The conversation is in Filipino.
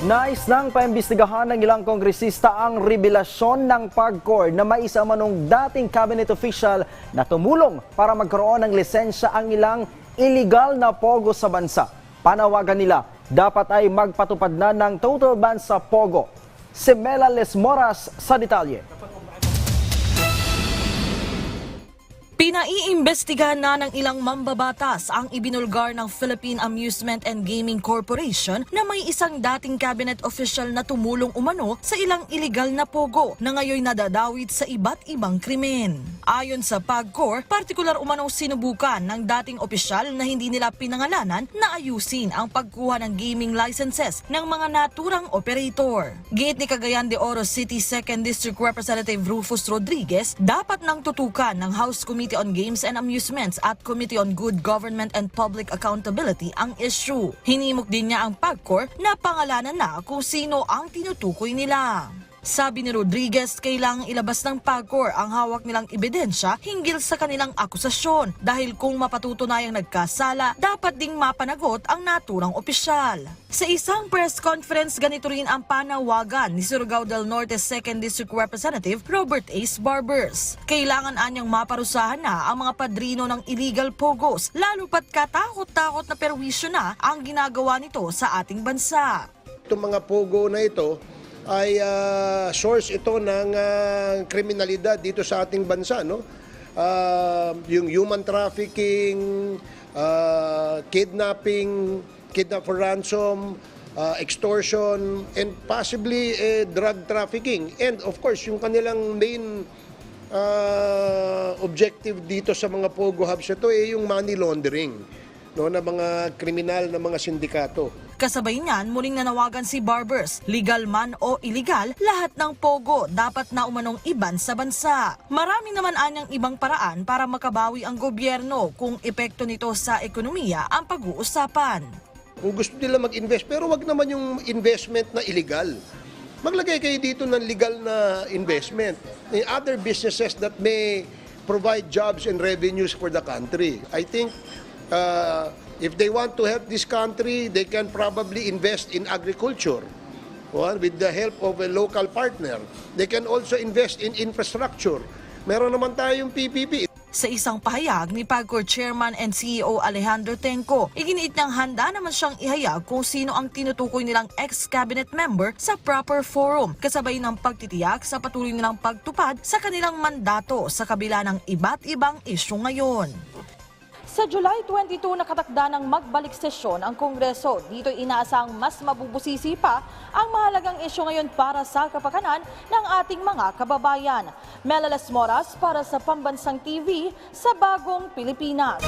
Nais nang paimbestigahan ng ilang kongresista ang revelasyon ng PAGCOR na may isa manong dating cabinet official na tumulong para magkaroon ng lisensya ang ilang illegal na pogo sa bansa. Panawagan nila, dapat ay magpatupad na ng total ban sa pogo. Si Mela Les Moras sa detalye. Pinaiimbestigahan na ng ilang mambabatas ang ibinulgar ng Philippine Amusement and Gaming Corporation na may isang dating cabinet official na tumulong umano sa ilang illegal na pogo na ngayon nadadawit sa iba't ibang krimen. Ayon sa PAGCOR, partikular umano sinubukan ng dating opisyal na hindi nila pinangalanan na ayusin ang pagkuha ng gaming licenses ng mga naturang operator. Gate ni Cagayan de Oro City 2nd District Representative Rufus Rodriguez, dapat nang tutukan ng House Committee on Games and Amusements at Committee on Good Government and Public Accountability ang issue. Hinimok din niya ang PAGCOR na pangalanan na kung sino ang tinutukoy nila. Sabi ni Rodriguez, kailangang ilabas ng PAGCOR ang hawak nilang ebidensya hinggil sa kanilang akusasyon dahil kung mapatutunayang nagkasala, dapat ding mapanagot ang naturang opisyal. Sa isang press conference, ganito rin ang panawagan ni Surigao del Norte 2nd District Representative Robert Ace Barbers. Kailangan anyang maparusahan na ang mga padrino ng illegal pogos, lalo pat katakot-takot na perwisyo na ang ginagawa nito sa ating bansa. Itong mga pogo na ito ay ah, source ito ng ah, kriminalidad dito sa ating bansa. No? Ah, yung human trafficking, ah, kidnapping, kidnap for ransom, ah, extortion, and possibly eh, drug trafficking. And of course, yung kanilang main ah, objective dito sa mga pogo hubs ito ay yung money laundering no, na mga kriminal na mga sindikato. Kasabay niyan, muling nanawagan si Barbers, legal man o illegal, lahat ng pogo dapat na umanong iban sa bansa. Marami naman anyang ibang paraan para makabawi ang gobyerno kung epekto nito sa ekonomiya ang pag-uusapan. Kung gusto nila mag-invest, pero wag naman yung investment na illegal. Maglagay kayo dito ng legal na investment in other businesses that may provide jobs and revenues for the country. I think uh, if they want to help this country, they can probably invest in agriculture well, with the help of a local partner. They can also invest in infrastructure. Meron naman tayong PPP. Sa isang pahayag ni PAGCOR Chairman and CEO Alejandro Tenco, iginiit niyang handa naman siyang ihayag kung sino ang tinutukoy nilang ex-cabinet member sa proper forum, kasabay ng pagtitiyak sa patuloy nilang pagtupad sa kanilang mandato sa kabila ng iba't ibang isyu ngayon. Sa July 22 nakatakda ng magbalik sesyon ang Kongreso. Dito inaasang mas mabubusisi pa ang mahalagang isyu ngayon para sa kapakanan ng ating mga kababayan. Melalas Moras para sa Pambansang TV sa Bagong Pilipinas.